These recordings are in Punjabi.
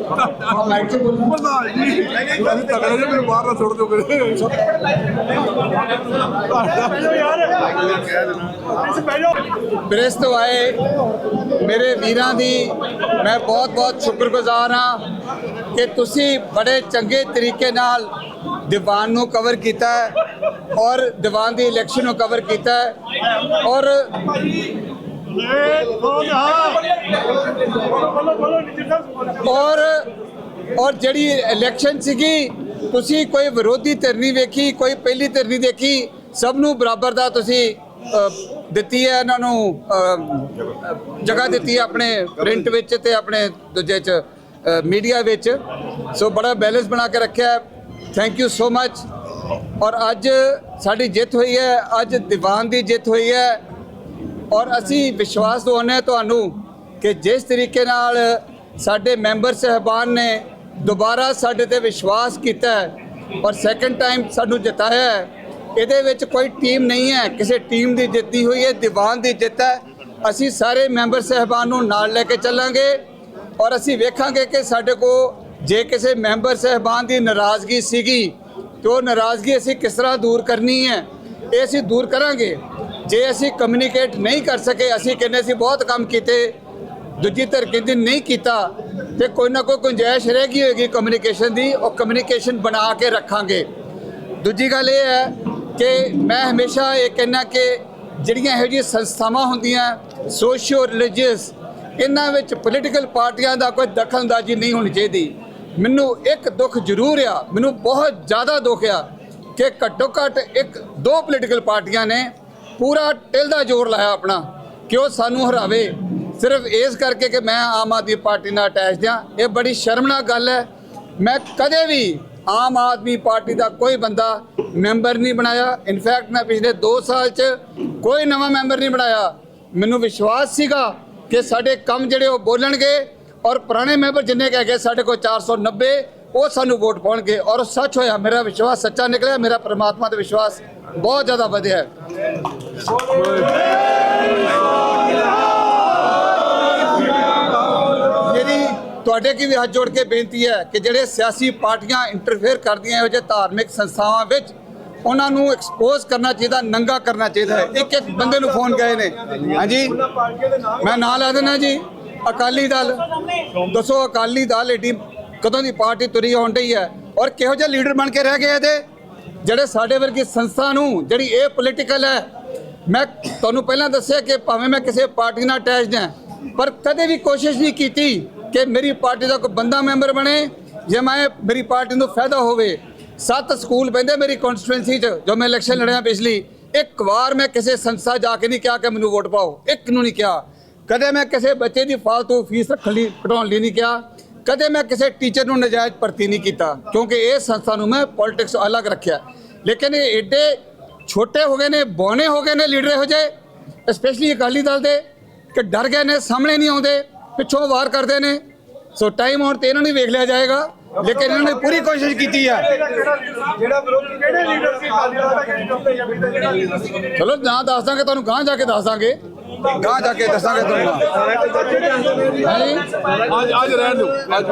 ਮਾਈਕ 'ਚ ਬੋਲਣਾ ਅਸੀਂ ਤਗੜੇ ਜਿਹੇ ਮੈਨੂੰ ਬਾਹਰ ਨਾ ਸੁੱਟ ਦਿਓ ਕਰੇ ਪ੍ਰੈਸ ਤੋਂ ਆਏ ਮੇਰੇ ਵੀਰਾਂ ਦੀ ਮੈਂ ਬਹੁਤ ਬਹੁਤ ਸ਼ੁਕਰਗੁਜ਼ਾਰ ਹਾਂ ਕਿ ਤੁਸੀਂ ਬੜੇ ਚੰਗੇ ਤਰੀਕੇ ਨਾਲ ਦੀਵਾਨ ਨੂੰ ਕਵਰ ਕੀਤਾ ਹੈ ਔਰ ਦੀਵਾਨ ਦੀ ਇਲੈਕਸ਼ਨ ਨੂੰ ਕਵਰ ਕੀਤਾ ਹੈ ਔਰ ਔਰ ਔਰ ਜਿਹੜੀ ਇਲੈਕਸ਼ਨ ਸੀਗੀ, ਤੁਸੀਂ ਕੋਈ ਵਿਰੋਧੀ ਧਿਰ ਨਹੀਂ ਵੇਖੀ, ਕੋਈ ਪਹਿਲੀ ਧਿਰ ਨਹੀਂ ਦੇਖੀ, ਸਭ ਨੂੰ ਬਰਾਬਰ ਦਾ ਤੁਸੀਂ ਦਿੱਤੀ ਹੈ ਇਹਨਾਂ ਨੂੰ ਜਗ੍ਹਾ ਦਿੱਤੀ ਹੈ ਆਪਣੇ ਪ੍ਰਿੰਟ ਵਿੱਚ ਤੇ ਆਪਣੇ ਦੂਜੇ ਚ ਮੀਡੀਆ ਵਿੱਚ। ਸੋ ਬੜਾ ਬੈਲੈਂਸ ਬਣਾ ਕੇ ਰੱਖਿਆ ਥੈਂਕ ਯੂ ਸੋ ਮਚ ਔਰ ਅੱਜ ਸਾਡੀ ਜਿੱਤ ਹੋਈ ਹੈ। ਅੱਜ ਦੀਵਾਨ ਦੀ ਜਿੱਤ ਹੋਈ ਹੈ। ਔਰ ਅਸੀਂ ਵਿਸ਼ਵਾਸ ਦਿਵਾਉਂਦੇ ਹਾਂ ਤੁਹਾਨੂੰ ਕਿ ਜਿਸ ਤਰੀਕੇ ਨਾਲ ਸਾਡੇ ਮੈਂਬਰ ਸਹਿਬਾਨ ਨੇ ਦੁਬਾਰਾ ਸਾਡੇ ਤੇ ਵਿਸ਼ਵਾਸ ਕੀਤਾ ਔਰ ਸੈਕੰਡ ਟਾਈਮ ਸਾਨੂੰ ਜਿਤਾਇਆ ਇਹਦੇ ਵਿੱਚ ਕੋਈ ਟੀਮ ਨਹੀਂ ਹੈ। ਕਿਸੇ ਟੀਮ ਦੀ ਜਿੱਤੀ ਹੋਈ ਹੈ, ਦੀਵਾਨ ਦੀ ਜਿੱਤ ਹੈ। ਅਸੀਂ ਸਾਰੇ ਮੈਂਬਰ ਸਹਿਬਾਨ ਨੂੰ ਨਾਲ ਲੈ ਕੇ ਚੱਲਾਂਗੇ ਔਰ ਅਸੀਂ ਵੇਖਾਂਗੇ ਕਿ ਸਾਡੇ ਕੋ ਜੇ ਕਿਸੇ ਮੈਂਬਰ ਸਹਿਬਾਨ ਦੀ ਨਾਰਾਜ਼ਗੀ ਸੀਗੀ, ਤੇ ਉਹ ਨਾਰਾਜ਼ਗੀ ਅਸੀਂ ਕਿਸ ਤਰ੍ਹਾਂ ਦੂਰ ਕਰਨੀ ਹੈ, ਇਹ ਅਸੀਂ ਦੂਰ ਕਰਾਂਗੇ। ਜੇ ਅਸੀਂ ਕਮਿਊਨੀਕੇਟ ਨਹੀਂ ਕਰ ਸਕੇ, ਅਸੀਂ ਕਹਿੰਦੇ ਅਸੀਂ ਬਹੁਤ ਕੰਮ ਕੀਤੇ, ਦੂਜੀ ਧਿਰ ਕਹਿੰਦੀ ਨਹੀਂ ਕੀਤਾ, ਤੇ ਕੋਈ ਨਾ ਕੋਈ ਗੁੰਜਾਇਸ਼ ਰਹਿ ਗਈ ਹੋਏਗੀ ਕਮਿਊਨੀਕੇਸ਼ਨ ਦੀ, ਉਹ ਕਮਿਊਨੀਕੇਸ਼ਨ ਬਣਾ ਕੇ ਰੱਖਾਂਗੇ। ਦੂਜੀ ਗੱਲ ਇਹ ਹੈ ਕਿ ਮੈਂ ਹਮੇਸ਼ਾ ਇਹ ਕਹਿਣਾ ਕਿ ਜਿਹੜੀਆਂ ਇਹੋ ਜਿਹੀਆਂ ਸੰਸਥਾਵਾਂ ਹੁੰਦੀਆਂ ਸੋਸ਼ੀਓ ਰਿਲੀਜੀਅਸ ਇਹਨਾਂ ਵਿੱਚ ਪੋਲੀਟੀਕਲ ਪਾਰਟੀਆਂ ਦਾ ਕੋਈ ਦਖਲਅੰਦਾਜ਼ੀ ਨਹੀਂ ਹੋਣੀ ਚਾਹੀਦੀ। ਮੈਨੂੰ ਇੱਕ ਦੁੱਖ ਜ਼ਰੂਰ ਆ, ਮੈਨੂੰ ਬਹੁਤ ਜ਼ਿਆਦਾ ਦੁੱਖ ਆ ਕਿ ਘੱਟੋ ਘੱਟ ਇੱਕ ਦੋ ਪੋਲੀਟੀਕਲ ਪਾਰਟੀਆਂ ਨੇ ਪੂਰਾ ਟਿਲ ਦਾ ਜ਼ੋਰ ਲਾਇਆ ਆਪਣਾ ਕਿ ਉਹ ਸਾਨੂੰ ਹਰਾਵੇ। ਸਿਰਫ ਇਸ ਕਰਕੇ ਕਿ ਮੈਂ ਆਮ ਆਦਮੀ ਪਾਰਟੀ ਨਾਲ ਅਟੈਚ ਹਾਂ। ਇਹ ਬੜੀ ਸ਼ਰਮਨਾਕ ਗੱਲ ਹੈ। ਮੈਂ ਕਦੇ ਵੀ ਆਮ ਆਦਮੀ ਪਾਰਟੀ ਦਾ ਕੋਈ ਬੰਦਾ ਮੈਂਬਰ ਨਹੀਂ ਬਣਾਇਆ। ਇਨਫੈਕਟ ਮੈਂ ਪਿਛਲੇ 2 ਸਾਲ 'ਚ ਕੋਈ ਨਵਾਂ ਮੈਂਬਰ ਨਹੀਂ ਬਣਾਇਆ। ਮੈਨੂੰ ਵਿਸ਼ਵਾਸ ਸੀਗਾ ਕਿ ਸਾਡੇ ਕੰਮ ਜਿਹੜੇ ਉਹ ਬੋਲਣਗੇ ਔਰ ਪੁਰਾਣੇ ਮੈਂਬਰ ਜਿੰਨੇ ਕਹਿ ਗਏ ਸਾਡੇ ਕੋਲ 490 ਉਹ ਸਾਨੂੰ ਵੋਟ ਪਾਉਣਗੇ। ਔਰ ਉਹ ਸੱਚ ਹੋਇਆ, ਮੇਰਾ ਵਿਸ਼ਵਾਸ ਸੱਚਾ ਨਿਕਲਿਆ, ਮੇਰਾ ਪ੍ਰਮਾਤਮਾ ਤੇ ਵਿਸ਼ਵਾਸ ਬਹੁਤ ਜ਼ਿਆਦਾ ਵਧਿਆ ਮੇਰੀ ਤੁਹਾਡੇ ਕੀ ਵੀ ਹੱਥ ਜੋੜ ਕੇ ਬੇਨਤੀ ਹੈ ਕਿ ਜਿਹੜੇ ਸਿਆਸੀ ਪਾਰਟੀਆਂ ਇੰਟਰਫੇਅਰ ਕਰਦੀਆਂ ਇਹੋ ਜਿਹੇ ਧਾਰਮਿਕ ਸੰਸਥਾਵਾਂ ਵਿੱਚ, ਉਹਨਾਂ ਨੂੰ ਐਕਸਪੋਜ਼ ਕਰਨਾ ਚਾਹੀਦਾ, ਨੰਗਾ ਕਰਨਾ ਚਾਹੀਦਾ ਹੈ। ਇੱਕ ਇੱਕ ਬੰਦੇ ਨੂੰ ਫੋਨ ਗਏ ਨੇ। ਹਾਂਜੀ? ਮੈਂ ਨਾਂ ਲੈ ਦੇਣਾ ਜੀ। ਅਕਾਲੀ ਦਲ। ਦੱਸੋ ਅਕਾਲੀ ਦਲ ਏਡੀ ਕਦੋਂ ਦੀ ਪਾਰਟੀ ਤੁਰੀ ਆਉਣ ਡਈ ਹੈ? ਔਰ ਕਿਹੋ ਜਿਹਾ ਲੀਡਰ ਬਣ ਕੇ ਰਹਿ ਗਏ ਇਹਦੇ? ਜਿਹੜੇ ਸਾਡੇ ਵਰਗੀ ਸੰਸਥਾ ਨੂੰ ਜਿਹੜੀ ਇਹ ਪੋਲੀਟੀਕਲ ਹੈ, ਮੈਂ ਤੁਹਾਨੂੰ ਪਹਿਲਾਂ ਦੱਸਿਆ ਕਿ ਭਾਵੇਂ ਮੈਂ ਕਿਸੇ ਪਾਰਟੀ ਨਾਲ ਅਟੈਚਡ ਹਾਂ, ਪਰ ਕਦੇ ਵੀ ਕੋਸ਼ਿਸ਼ ਨਹੀਂ ਕੀਤੀ ਕਿ ਮੇਰੀ ਪਾਰਟੀ ਦਾ ਕੋਈ ਬੰਦਾ ਮੈਂਬਰ ਬਣੇ, ਜੇ ਮੈਂ ਮੇਰੀ ਪਾਰਟੀ ਨੂੰ ਫਾਇਦਾ ਹੋਵੇ। ਸੱਤ ਸਕੂਲ ਪੈਂਦੇ ਮੇਰੀ ਕਨਸਟੀਟੁਐਂਸੀ 'ਚ, ਜੋ ਮੈਂ ਇਲੈਕਸ਼ਨ ਲੜਿਆ ਪਿਛਲੀ, ਇੱਕ ਵਾਰ ਮੈਂ ਕਿਸੇ ਸੰਸਥਾ ਜਾ ਕੇ ਨਹੀਂ ਕਿਹਾ ਕਿ ਮੈਨੂੰ ਵੋਟ ਪਾਓ, ਇੱਕ ਨੂੰ ਨਹੀਂ ਕਿਹਾ। ਕਦੇ ਮੈਂ ਕਿਸੇ ਬੱਚੇ ਦੀ ਫਾਲਤੂ ਫੀਸ ਰੱਖਣ ਲਈ ਘਟਾਉਣ ਲਈ ਨਹੀਂ ਕਿਹਾ। ਕਦੇ ਮੈਂ ਕਿਸੇ ਟੀਚਰ ਨੂੰ ਨਜਾਇਜ਼ ਭਰਤੀ ਨਹੀਂ ਕੀਤਾ ਕਿਉਂਕਿ ਇਹ ਸੰਸਥਾ ਨੂੰ ਮੈਂ ਪੋਲਿਟਿਕਸ ਅਲੱਗ ਰੱਖਿਆ। ਲੇਕਿਨ ਇਹ ਏਡੇ ਛੋਟੇ ਹੋ ਗਏ ਨੇ ਬੋਨੇ ਹੋ ਗਏ ਨੇ ਲੀਡਰ ਇਹੋ ਜਿਹੇ ਸਪੈਸ਼ਲੀ ਅਕਾਲੀ ਦਲ ਦੇ ਕਿ ਡਰ ਗਏ ਨੇ ਸਾਹਮਣੇ ਨਹੀਂ ਆਉਂਦੇ ਪਿੱਛੋਂ ਵਾਰ ਕਰਦੇ ਨੇ। ਸੋ ਟਾਈਮ ਆਉਣ ਤੇ ਇਹਨਾਂ ਨੂੰ ਵੇਖ ਲਿਆ ਜਾਏਗਾ ਲੇਕਿਨ ਇਹਨਾਂ ਨੇ ਪੂਰੀ ਕੋਸ਼ਿਸ਼ ਕੀਤੀ ਹੈ ਜਾਂ ਸੀ? ਚਲੋ ਨਾ ਦੱਸ ਦਾਂਗੇ ਤੁਹਾਨੂੰ ਗਾਂ ਜਾ ਕੇ ਦੱਸ ਦਾਂਗੇ। ਗਾਂ ਜਾ ਕੇ ਦੱਸਾਂਗੇ ਤੁਹਾਨੂੰ। ਅੱਜ ਅੱਜ ਰਹਿਣ ਦਿਓ। ਅੱਜ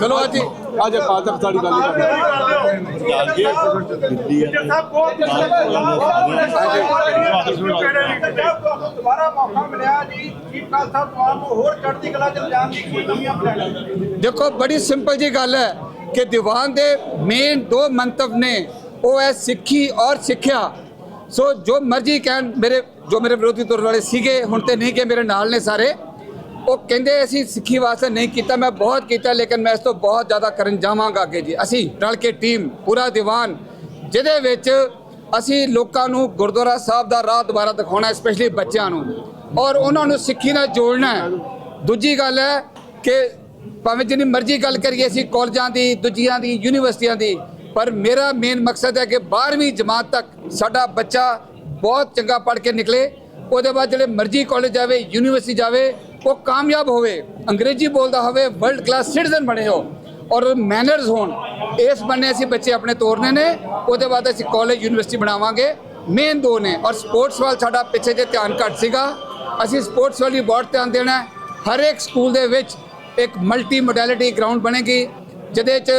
ਚਲੋ ਅੱਜ ਅੱਜ ਪਾਤਕ ਸਾਡੀ ਗੱਲ ਹੀ ਦੁਬਾਰਾ ਮੌਕਾ ਮਿਲਿਆ ਜੀ ਚੀਫ ਸਾਹਿਬ ਤੁਹਾਨੂੰ ਹੋਰ ਚੜ੍ਹਦੀ ਕਲਾ ਚ ਲਿਜਾਣ ਦੀ ਕੋਈ ਨਵੀਆਂ ਪਲਾਨ ਦੇਖੋ ਬੜੀ ਸਿੰਪਲ ਜੀ ਗੱਲ ਹੈ ਕਿ ਦੀਵਾਨ ਦੇ ਮੇਨ ਦੋ ਮੰਤਵ ਨੇ। ਉਹ ਹੈ ਸਿੱਖੀ ਔਰ ਸਿੱਖਿਆ। ਸੋ ਜੋ ਮਰਜ਼ੀ ਕਹਿਣ ਮੇਰੇ ਜੋ ਮੇਰੇ ਵਿਰੋਧੀ ਤੁਰ ਵਾਲੇ ਸੀਗੇ, ਹੁਣ ਤੇ ਨਹੀਂ ਕਿ ਮੇਰੇ ਨਾਲ ਨੇ ਸਾਰੇ, ਉਹ ਕਹਿੰਦੇ ਅਸੀਂ ਸਿੱਖੀ ਵਾਸਤੇ ਨਹੀਂ ਕੀਤਾ, ਮੈਂ ਬਹੁਤ ਕੀਤਾ, ਲੇਕਿਨ ਮੈਂ ਇਸ ਤੋਂ ਬਹੁਤ ਜ਼ਿਆਦਾ ਕਰਨ ਜਾਵਾਂਗਾ ਅੱਗੇ ਜੀ। ਅਸੀਂ ਰਲ ਕੇ ਟੀਮ ਪੂਰਾ ਦੀਵਾਨ, ਜਿਹਦੇ ਵਿੱਚ ਅਸੀਂ ਲੋਕਾਂ ਨੂੰ ਗੁਰਦੁਆਰਾ ਸਾਹਿਬ ਦਾ ਰਾਹ ਦੁਬਾਰਾ ਦਿਖਾਉਣਾ ਸਪੈਸ਼ਲੀ ਬੱਚਿਆਂ ਨੂੰ। ਔਰ ਉਹਨਾਂ ਨੂੰ ਸਿੱਖੀ ਨਾਲ ਜੋੜਨਾ ਹੈ। ਦੂਜੀ ਗੱਲ ਹੈ ਕਿ ਭਾਵੇਂ ਜਿੰਨੀ ਮਰਜ਼ੀ ਗੱਲ ਕਰੀਏ ਅਸੀਂ ਕਾਲਜਾਂ ਦੀ, ਦੂਜੀਆਂ ਦੀ, ਯੂਨੀਵਰਸਿਟੀਆਂ ਦੀ, ਪਰ ਮੇਰਾ ਮੇਨ ਮਕਸਦ ਹੈ ਕਿ 12ਵੀਂ ਜਮਾਤ ਤੱਕ ਸਾਡਾ ਬੱਚਾ ਬਹੁਤ ਚੰਗਾ ਪੜ੍ਹ ਕੇ ਨਿਕਲੇ। ਉਹਦੇ ਬਾਅਦ ਜਿਹੜੇ ਮਰਜ਼ੀ ਕਾਲਜ ਜਾਵੇ ਯੂਨੀਵਰਸਿਟੀ ਜਾਵੇ, ਉਹ ਕਾਮਯਾਬ ਹੋਵੇ, ਅੰਗਰੇਜ਼ੀ ਬੋਲਦਾ ਹੋਵੇ ਵਰਲਡ ਕਲਾਸ ਸਿਟੀਜ਼ਨ ਬਣੇ ਹੋ ਔਰ ਮੈਨਰਸ ਹੋਣ, ਇਸ ਬੰਨੇ ਅਸੀਂ ਬੱਚੇ ਆਪਣੇ ਤੋਰਨੇ ਨੇ। ਉਹਦੇ ਬਾਅਦ ਅਸੀਂ ਕਾਲਜ ਯੂਨੀਵਰਸਿਟੀ ਬਣਾਵਾਂਗੇ। ਮੇਨ ਦੋ ਨੇ ਔਰ ਸਪੋਰਟਸ ਵੱਲ ਸਾਡਾ ਪਿੱਛੇ ਜੇ ਧਿਆਨ ਘੱਟ ਸੀਗਾ, ਅਸੀਂ ਸਪੋਰਟਸ ਵੱਲ ਵੀ ਬਹੁਤ ਧਿਆਨ ਦੇਣਾ ਹੈ। ਹਰ ਇੱਕ ਸਕੂਲ ਦੇ ਵਿੱਚ ਇੱਕ ਮਲਟੀ ਮੋਡੈਲਿਟੀ ਗਰਾਊਂਡ ਬਣੇਗੀ, ਜਿਹਦੇ ਚ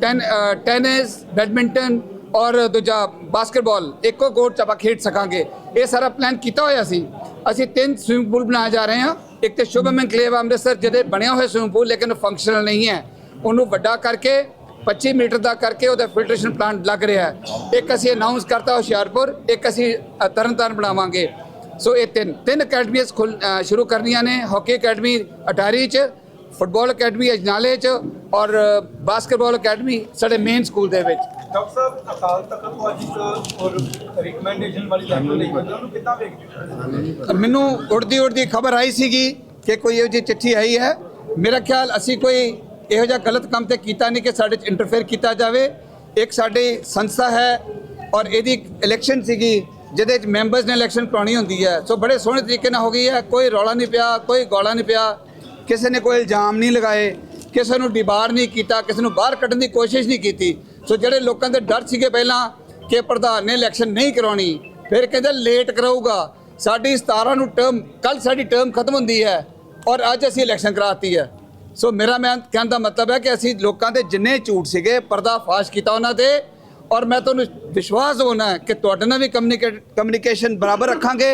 ਟੈਨ ਟੈਨਿਸ ਬੈਡਮਿੰਟਨ ਔਰ ਦੂਜਾ ਬਾਸਕਟਬਾਲ ਇੱਕੋ ਕੋਰਟ 'ਚ ਆਪਾਂ ਖੇਡ ਸਕਾਂਗੇ। ਇਹ ਸਾਰਾ ਪਲਾਨ ਕੀਤਾ ਹੋਇਆ ਸੀ। ਅਸੀਂ ਤਿੰਨ ਸਵਿਮਿੰਗ ਪੂਲ ਬਣਾਏ ਜਾ ਰਹੇ ਹਾਂ। ਇੱਕ ਤੇ ਸ਼ੁਭਮ ਐਨਕਲੇਵ ਅੰਮ੍ਰਿਤਸਰ ਜਿਹਦੇ ਬਣਿਆ ਹੋਇਆ ਸਵਿਮਿੰਗ ਪੂਲ ਲੇਕਿਨ ਫੰਕਸ਼ਨਲ ਨਹੀਂ ਹੈ। ਉਹਨੂੰ ਵੱਡਾ ਕਰਕੇ 25 ਮੀਟਰ ਦਾ ਕਰਕੇ ਉਹਦਾ ਫਿਲਟਰੇਸ਼ਨ ਪਲਾਂਟ ਲੱਗ ਰਿਹਾ ਹੈ। ਇੱਕ ਅਸੀਂ ਅਨਾਉਂਸ ਕਰਤਾ ਹੁਸ਼ਿਆਰਪੁਰ ਇੱਕ ਅਸੀਂ ਅ, ਤਰਨਤਾਰਨ ਬਣਾਵਾਂਗੇ। ਸੋ ਇਹ ਤਿੰਨ ਤਿੰਨ ਅਕੈਡਮੀਆਂ ਖੁੱਲ ਸ਼ੁਰੂ ਕਰਨੀਆਂ ਨੇ। ਹਾਕੀ ਅਕੈਡਮੀ ਅਟਾਰੀ ਚ ਫੁੱਟਬਾਲ ਅਕੈਡਮੀ ਅਜਨਾਲੇ ਚ ਔਰ ਬਾਸਕਟਬਾਲ ਅਕੈਡਮੀ ਸਾਡੇ ਮੇਨ ਸਕੂਲ ਦੇ ਵਿੱਚ। ਡਾਕਟਰ ਸਾਹਿਬ, ਅਕਾਲ ਤਖਤ ਤੋਂ ਅੱਜ ਇੱਕ ਔਰ ਰਿਕਮੈਂਡੇਸ਼ਨ ਵਾਲੀ ਲੈਟਰ ਲਈ ਬੰਦੇ ਉਹਨੂੰ ਕਿੱਦਾਂ ਵੇਖਦੇ ਹੋ? ਮੈਨੂੰ ਉੜਦੀ ਉੜਦੀ ਖਬਰ ਆਈ ਸੀਗੀ ਕਿ ਕੋਈ ਇਹੋ ਜਿਹੀ ਚਿੱਠੀ ਆਈ ਹੈ। ਮੇਰਾ ਖਿਆਲ ਅਸੀਂ ਕੋਈ ਇਹੋ ਜਿਹਾ ਗਲਤ ਕੰਮ ਤੇ ਕੀਤਾ ਨਹੀਂ ਕਿ ਸਾਡੇ ਚ ਇੰਟਰਫੇਅਰ ਕੀਤਾ ਜਾਵੇ। ਇੱਕ ਸਾਡੀ ਸੰਸਥਾ ਹੈ ਔਰ ਇਹਦੀ ਇਲੈਕਸ਼ਨ ਸੀਗੀ, ਜਿਹਦੇ ਚ ਮੈਂਬਰਸ ਨੇ ਇਲੈਕਸ਼ਨ ਕਰਾਉਣੀ ਹੁੰਦੀ ਹੈ। ਸੋ ਬੜੇ ਸੋਹਣੇ ਤਰੀਕੇ ਨਾਲ ਹੋ ਗਈ ਹੈ। ਕੋਈ ਰੌਲਾ ਨਹੀਂ ਪਿਆ, ਕੋਈ ਗੋਲਾ ਨਹੀਂ ਪਿਆ। ਕਿਸੇ ਨੇ ਕੋਈ ਇਲਜ਼ਾਮ ਨਹੀਂ ਲਗਾਏ, ਕਿਸੇ ਨੂੰ ਡਿਬਾਰ ਨਹੀਂ ਕੀਤਾ, ਕਿਸੇ ਨੂੰ ਬਾਹਰ ਕੱਢਣ ਦੀ ਕੋਸ਼ਿਸ਼ ਨਹੀਂ ਕੀਤੀ। ਸੋ ਜਿਹੜੇ ਲੋਕਾਂ ਦੇ ਡਰ ਸੀਗੇ ਪਹਿਲਾਂ ਕਿ ਪ੍ਰਧਾਨ ਨੇ ਇਲੈਕਸ਼ਨ ਨਹੀਂ ਕਰਾਉਣੀ, ਫਿਰ ਕਹਿੰਦੇ ਲੇਟ ਕਰਾਊਗਾ। ਸਾਡੀ 17 ਨੂੰ ਟਰਮ ਕੱਲ ਸਾਡੀ ਟਰਮ ਖਤਮ ਹੁੰਦੀ ਹੈ ਔਰ ਅੱਜ ਅਸੀਂ ਇਲੈਕਸ਼ਨ ਕਰਾਤੀ ਹੈ। ਸੋ ਮੇਰਾ ਮੈਂ ਕਹਿਣ ਦਾ ਮਤਲਬ ਹੈ ਕਿ ਅਸੀਂ ਲੋਕਾਂ ਦੇ ਜਿੰਨੇ ਝੂਠ ਸੀਗੇ, ਪਰਦਾ ਫਾਸ਼ ਕੀਤਾ ਉਹਨਾਂ 'ਤੇ ਔਰ ਮੈਂ ਤੁਹਾਨੂੰ ਵਿਸ਼ਵਾਸ ਹੋਣਾ ਕਿ ਤੁਹਾਡੇ ਨਾਲ ਵੀ ਕਮਿਊਨੀਕੇਸ਼ਨ ਬਰਾਬਰ ਰੱਖਾਂਗੇ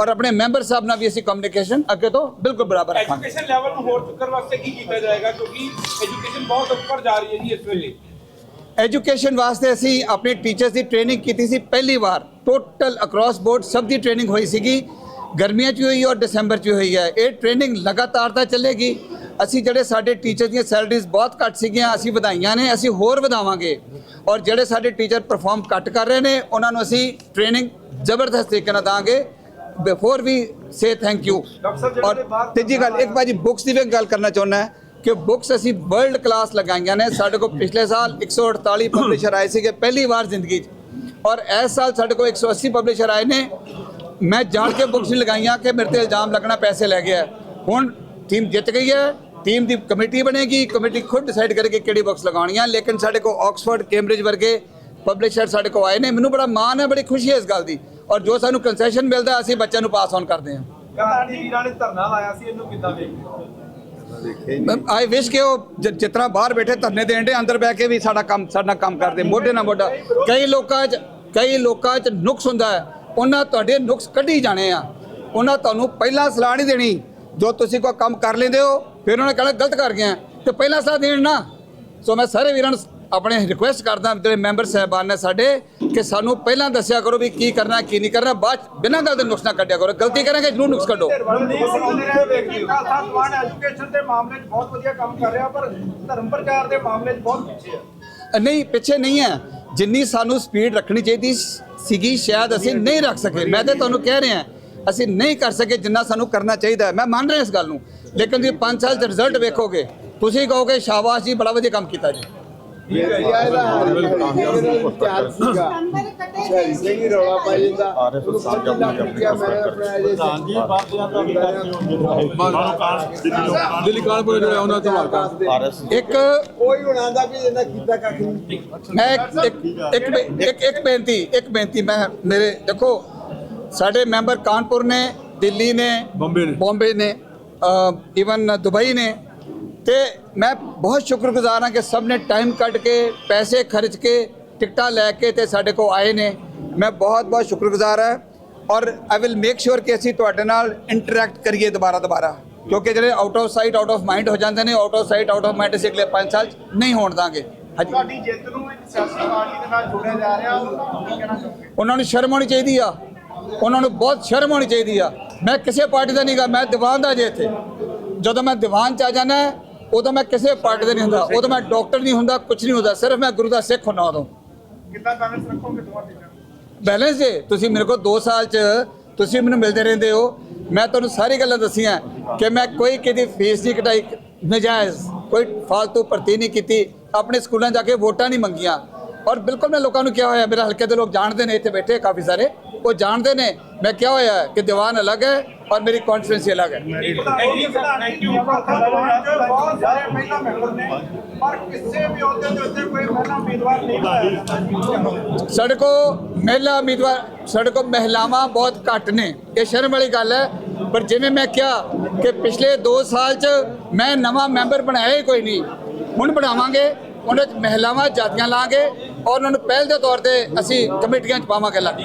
ਔਰ ਆਪਣੇ ਮੈਂਬਰ ਸਾਹਿਬ ਨਾਲ ਵੀ ਅਸੀਂ ਕਮਿਊਨੀਕੇਸ਼ਨ ਅੱਗੇ ਤੋਂ ਬਿਲਕੁਲ ਬਰਾਬਰ ਰੱਖਾਂਗੇ। ਐਜੂਕੇਸ਼ਨ ਲੈਵਲ ਨੂੰ ਹੋਰ ਚੁੱਕਣ ਵਾਸਤੇ ਕੀ ਕੀਤਾ ਜਾਏਗਾ? ਕਿਉਂਕਿ ਐਜੂਕੇਸ਼ਨ ਬਹੁਤ ਉੱਪਰ ਜਾ ਰਹੀ ਹੈ ਜੀ ਇਸ ਵੇਲੇ। ਐਜੂਕੇਸ਼ਨ ਵਾਸਤੇ ਅਸੀਂ ਆਪਣੇ ਟੀਚਰਸ ਦੀ ਟ੍ਰੇਨਿੰਗ ਕੀਤੀ ਸੀ ਪਹਿਲੀ ਵਾਰ। ਟੋਟਲ ਅਕ੍ਰੋਸ ਬੋਰਡ ਸਭ ਦੀ ਟ੍ਰੇਨਿੰਗ ਹੋਈ ਸੀਗੀ। ਗਰਮੀਆਂ 'ਚ ਵੀ ਹੋਈ ਔਰ ਦਸੰਬਰ 'ਚ ਹੋਈ ਹੈ। ਇਹ ਟ੍ਰੇਨਿੰਗ ਲਗਾਤਾਰ ਤਾਂ ਚੱਲੇਗੀ। ਅਸੀਂ ਜਿਹੜੇ ਸਾਡੇ ਟੀਚਰ ਦੀਆਂ ਸੈਲਰੀਜ਼ ਬਹੁਤ ਘੱਟ ਸੀਗੀਆਂ ਅਸੀਂ ਵਧਾਈਆਂ ਨੇ ਅਸੀਂ ਹੋਰ ਵਧਾਵਾਂਗੇ। ਔਰ ਜਿਹੜੇ ਸਾਡੇ ਟੀਚਰ ਪਰਫਾਰਮ ਘੱਟ ਕਰ ਰਹੇ ਨੇ ਉਹਨਾਂ ਨੂੰ ਅਸੀਂ ਟ੍ਰੇਨਿੰਗ ਜ਼ਬਰਦਸਤ ਤਰੀਕੇ ਨਾਲ ਦਾਂਗੇ। Before we say thank you ਔਰ ਤੀਜੀ ਗੱਲ ਇੱਕ ਭਾਜੀ ਬੁੱਕਸ ਦੀ ਵੀ ਗੱਲ ਕਰਨਾ ਚਾਹੁੰਦਾ। ਕਿ ਬੁੱਕਸ ਅਸੀਂ ਵਰਲਡ ਕਲਾਸ ਲਗਾਈਆਂ ਨੇ। ਸਾਡੇ ਕੋਲ ਪਿਛਲੇ ਸਾਲ 148 ਪਬਲਿਸ਼ਰ ਆਏ ਸੀਗੇ, ਪਹਿਲੀ ਵਾਰ ਜ਼ਿੰਦਗੀ 'ਚ। ਔਰ ਇਸ ਸਾਲ ਸਾਡੇ ਕੋਲ 180 ਪਬਲਿਸ਼ਰ ਆਏ ਨੇ। ਮੈਂ ਜਾਣ ਕੇ ਬੁੱਕਸ ਨਹੀਂ ਲਗਾਈਆਂ ਕਿ ਮੇਰੇ ਤੇ ਇਲਜ਼ਾਮ ਲੱਗਣਾ ਪੈਸੇ ਲੈ ਗਿਆ। ਹੁਣ ਟੀਮ ਜਿੱਤ ਗਈ ਹੈ ਟੀਮ ਦੀ ਕਮੇਟੀ ਬਣੇਗੀ, ਕਮੇਟੀ ਖੁਦ ਡਿਸਾਈਡ ਕਰੇਗੀ ਕਿਹੜੀ ਬੁੱਕਸ ਲਗਾਉਣੀਆਂ। ਲੇਕਿਨ ਸਾਡੇ ਕੋਲ ਆਕਸਫੋਰਡ ਕੈਂਬਰਿਜ ਵਰਗੇ ਪਬਲਿਸ਼ਰ ਸਾਡੇ ਕੋਲ ਆਏ ਨੇ। ਮੈਨੂੰ ਬੜਾ ਮਾਣ ਹੈ, ਬੜੀ ਖੁਸ਼ੀ ਹੈ ਇਸ ਗੱਲ ਦੀ। ਔਰ ਜੋ ਸਾਨੂੰ ਕੰਸੈਸ਼ਨ ਮਿਲਦਾ, ਅਸੀਂ ਬੱਚਿਆਂ ਨੂੰ ਪਾਸ ਔਨ ਕਰਦੇ ਹਾਂ। ਗਾਂਧੀ ਵੀਰਾਂ ਨੇ ਧਰਨਾ ਲਾਇਆ ਸੀ, ਇਹਨੂੰ ਕਿੱਦਾਂ ਵੇਖਦੇ ਆਈ ਵਿਸ਼ ਕਿ ਉਹ ਜ- ਜਿਸ ਤਰ੍ਹਾਂ ਬਾਹਰ ਬੈਠੇ ਧਰਨੇ ਦੇਣ ਦੇ ਅੰਦਰ ਬਹਿ ਕੇ ਵੀ ਸਾਡਾ ਕੰਮ ਸਾਡਾ ਕੰਮ ਕਰਦੇ, ਮੋਢੇ ਨਾਲ ਮੋਢਾ। ਕਈ ਲੋਕਾਂ 'ਚ, ਕਈ ਲੋਕਾਂ 'ਚ ਨੁਕਸ ਹੁੰਦਾ ਹੈ। ਉਹਨਾਂ ਤੁਹਾਡੇ ਨੁਕਸ ਕੱਢੀ ਜਾਣੇ ਆ। ਉਹਨਾਂ ਤੁਹਾਨੂੰ ਪਹਿਲਾਂ ਸਲਾਹ ਨਹੀਂ ਦੇਣੀ। ਜੋ ਤੁਸੀਂ ਕੋਈ ਕੰਮ ਕਰ ਲੈਂਦੇ ਹੋ, ਫਿਰ ਉਹਨਾਂ ਨੇ ਕਹਿਣਾ ਗਲਤ ਕਰ ਗਿਆ ਤੇ ਪਹਿਲਾਂ ਸਲਾਹ ਦੇਣ ਨਾ। ਸੋ ਮੈਂ ਸਾਰੇ ਵੀਰਾਂ ਨੂੰ ਆਪਣੇ ਰਿਕੁਐਸਟ ਕਰਦਾ ਜਿਹੜੇ ਮੈਂਬਰ ਸਹਿਬਾਨ ਨੇ ਸਾਡੇ ਕਿ ਸਾਨੂੰ ਪਹਿਲਾਂ ਦੱਸਿਆ ਕਰੋ ਵੀ ਕੀ ਕਰਨਾ, ਕੀ ਨਹੀਂ ਕਰਨਾ, ਬਾਅਦ 'ਚ ਬਿਨਾਂ ਗੱਲ ਦੇ ਨੁਕਸ ਨਾ ਕੱਢਿਆ ਕਰੋ। ਗਲਤੀ ਕਰਾਂਗੇ, ਜਰੂਰ ਨੁਕਸ ਕੱਢੋ। ਐਜੂਕੇਸ਼ਨ ਦੇ ਮਾਮਲੇ 'ਚ ਬਹੁਤ ਵਧੀਆ ਕੰਮ ਕਰ ਰਿਹਾ ਪਰ ਧਰਮ ਪ੍ਰਚਾਰ ਦੇ ਮਾਮਲੇ 'ਚ ਬਹੁਤ ਪਿੱਛੇ ਹੈ ਨਹੀਂ, ਪਿੱਛੇ ਨਹੀਂ ਹੈ। ਜਿੰਨੀ ਸਾਨੂੰ ਸਪੀਡ ਰੱਖਣੀ ਚਾਹੀਦੀ ਸੀਗੀ, ਸ਼ਾਇਦ ਅਸੀਂ ਨਹੀਂ ਰੱਖ ਸਕੇ। ਮੈਂ ਤਾਂ ਤੁਹਾਨੂੰ ਕਹਿ ਰਿਹਾ, ਅਸੀਂ ਨਹੀਂ ਕਰ ਸਕੇ ਜਿੰਨਾ ਸਾਨੂੰ ਕਰਨਾ ਚਾਹੀਦਾ ਮੈਂ ਮੰਨ ਰਿਹਾ ਇਸ ਗੱਲ ਨੂੰ। ਲੇਕਿਨ ਤੁਸੀਂ 5 ਸਾਲ ਚ ਰਿਜ਼ਲਟ ਵੇਖੋਗੇ। ਤੁਸੀਂ ਕਹੋਗੇ, ਸ਼ਾਬਾਸ਼ ਜੀ, ਬੜਾ ਵਧੀਆ ਕੰਮ ਕੀਤਾ ਜੀ। ਨਹੀਂ ਰੌਲਾ ਪਾਈ ਜਾਂਦਾ ਆਰਐਫ ਸਾਹਿਬ ਆਪਣੀ ਆਪਣੀ ਪ੍ਰਧਾਨ ਜੀ ਬਾਹਰ ਦਾ ਵੀ ਦਿੱਲੀ ਕਾਨਪੁਰ ਜਿਹੜਾ ਉਹਨਾਂ ਤੋਂ ਆਰਐਸ ਇੱਕ ਕੋਈ ਹੁਣ ਆਂਦਾ ਵੀ ਇਹਨਾਂ ਕੀਤਾ ਕੱਖ ਨਹੀਂ। ਮੈਂ ਇੱਕ ਇੱਕ ਇੱਕ ਬੇ- ਇੱਕ ਇੱਕ ਬੇਨਤੀ ਇੱਕ ਬੇਨਤੀ ਮੈਂ ਮੇਰੇ ਦੇਖੋ ਸਾਡੇ ਮੈਂਬਰ ਕਾਨਪੁਰ ਨੇ ਦਿੱਲੀ ਨੇ ਬੰਬੇ ਨੇ। ਬੰਬੇ ਨੇ ਇਵਨ ਦੁਬਈ ਨੇ ਤੇ ਮੈਂ ਬਹੁਤ ਸ਼ੁਕਰਗੁਜ਼ਾਰ ਹਾਂ ਕਿ ਸਭ ਨੇ ਟਾਈਮ ਕੱਢ ਕੇ ਪੈਸੇ ਖਰਚ ਕੇ ਟਿਕਟਾਂ ਲੈ ਕੇ ਤੇ ਸਾਡੇ ਕੋਲ ਆਏ ਨੇ। ਮੈਂ ਬਹੁਤ ਬਹੁਤ ਸ਼ੁਕਰਗੁਜ਼ਾਰ ਹਾਂ ਔਰ ਆਈ ਵਿਲ ਮੇਕ ਸ਼ੋਰ ਕਿ ਅਸੀਂ ਤੁਹਾਡੇ ਨਾਲ ਇੰਟਰੈਕਟ ਕਰੀਏ ਦੁਬਾਰਾ ਦੁਬਾਰਾ। ਕਿਉਂਕਿ ਜਿਹੜੇ out of sight out of mind ਹੋ ਜਾਂਦੇ ਨੇ out of sight out of mind ਅਸੀਂ ਅਗਲੇ 5 ਸਾਲ ਨਹੀਂ ਹੋਣ ਦਾਂਗੇ। ਤੁਹਾਡੀ ਜਿੱਤ ਨੂੰ ਇੱਕ ਸਿਆਸੀ ਪਾਰਟੀ ਦੇ ਨਾਲ ਜੋੜਿਆ ਜਾ ਰਿਹਾ ਕੀ ਉਹਨਾਂ ਨੂੰ ਸ਼ਰਮ ਆਉਣੀ ਚਾਹੀਦੀ ਆ। ਉਹਨਾਂ ਨੂੰ ਬਹੁਤ ਸ਼ਰਮ ਆਉਣੀ ਚਾਹੀਦੀ ਆ। ਮੈਂ ਕਿਸੇ ਪਾਰਟੀ ਦਾ ਨਹੀਂਗਾ ਮੈਂ ਦੀਵਾਨ ਦਾ ਜੇ ਇੱਥੇ। ਜਦੋਂ ਮੈਂ ਦੀਵਾਨ ਚ ਆ ਜਾਣਾ ਉਦੋਂ ਮੈਂ ਕਿਸੇ ਪਾਰਟੀ ਦਾ ਨਹੀਂ ਹੁੰਦਾ ਉਦੋਂ ਮੈਂ ਡਾਕਟਰ ਨਹੀਂ ਹੁੰਦਾ ਕੁਝ ਨਹੀਂ ਹੁੰਦਾ ਸਿਰਫ ਮੈਂ ਗੁਰੂ ਦਾ ਸਿੱਖ ਹੁੰਦਾ ਉਦੋਂ। ਕਿੱਦਾਂ ਬੈਲੈਂਸ ਰੱਖੋਗੇ ਦੋਵਾਂ ਚੀਜ਼ਾਂ ਬੈਲੈਂਸ ਜੇ ਤੁਸੀਂ ਮੇਰੇ ਕੋਲ 2 ਸਾਲ ਚ ਤੁਸੀਂ ਮੈਨੂੰ ਮਿਲਦੇ ਰਹਿੰਦੇ ਹੋ ਮੈਂ ਤੁਹਾਨੂੰ ਸਾਰੀ ਗੱਲਾਂ ਦੱਸੀਆਂ ਕਿ ਮੈਂ ਕੋਈ ਕਿਤੇ ਫੀਸ ਨਹੀਂ ਕਟਾਈ ਨਜਾਇਜ਼ ਕੋਈ ਫालतू ਭਰਤੀ ਨਹੀਂ ਕੀਤੀ ਆਪਣੇ ਸਕੂਲਾਂ ਜਾ ਕੇ ਵੋਟਾਂ ਨਹੀਂ ਮੰਗੀਆਂ। ਔਰ ਬਿਲਕੁਲ ਮੈਂ ਲੋਕਾਂ ਨੂੰ ਕਿਹਾ ਹੋਇਆ ਮੇਰੇ ਹਲਕੇ ਦੇ ਲੋਕ ਜਾਣਦੇ ਨੇ ਇੱਥੇ ਬੈਠੇ ਕਾਫੀ ਸਾਰੇ ਉਹ ਜਾਣਦੇ ਨੇ ਮੈਂ ਕਿਹਾ ਹੋਇਆ ਕਿ ਦੀਵਾਨ ਅਲੱਗ ਹੈ ਮਹਿਲਾ ਉਮੀਦਵਾਰ ਨਹੀਂ ਬਣਾਇਆ ਜਾਂਦਾ। ਸਾਡੇ ਕੋ ਮਹਿਲਾ ਉਮੀਦਵਾਰ ਸਾਡੇ ਕੋ ਮਹਿਲਾਵਾਂ ਬਹੁਤ ਘੱਟ ਨੇ। ਇਹ ਸ਼ਰਮ ਵਾਲੀ ਗੱਲ ਹੈ। ਪਰ ਜਿਵੇਂ ਮੈਂ ਕਿਹਾ ਕਿ ਪਿਛਲੇ 2 ਸਾਲ ਚ ਮੈਂ ਨਵਾਂ ਮੈਂਬਰ ਬਣਾਇਆ ਹੀ ਕੋਈ ਨਹੀਂ। ਹੁਣ ਬਣਾਵਾਂਗੇ ਉਹਨਾਂ 'ਚ ਮਹਿਲਾਵਾਂ ਜਾਤੀਆਂ ਲਾਂਗੇ ਔਰ ਉਹਨਾਂ ਨੂੰ ਪਹਿਲ ਦੇ ਤੌਰ ਤੇ ਅਸੀਂ ਕਮੇਟੀਆਂ 'ਚ ਪਾਵਾਂਗੇ ਲਾਂਗੇ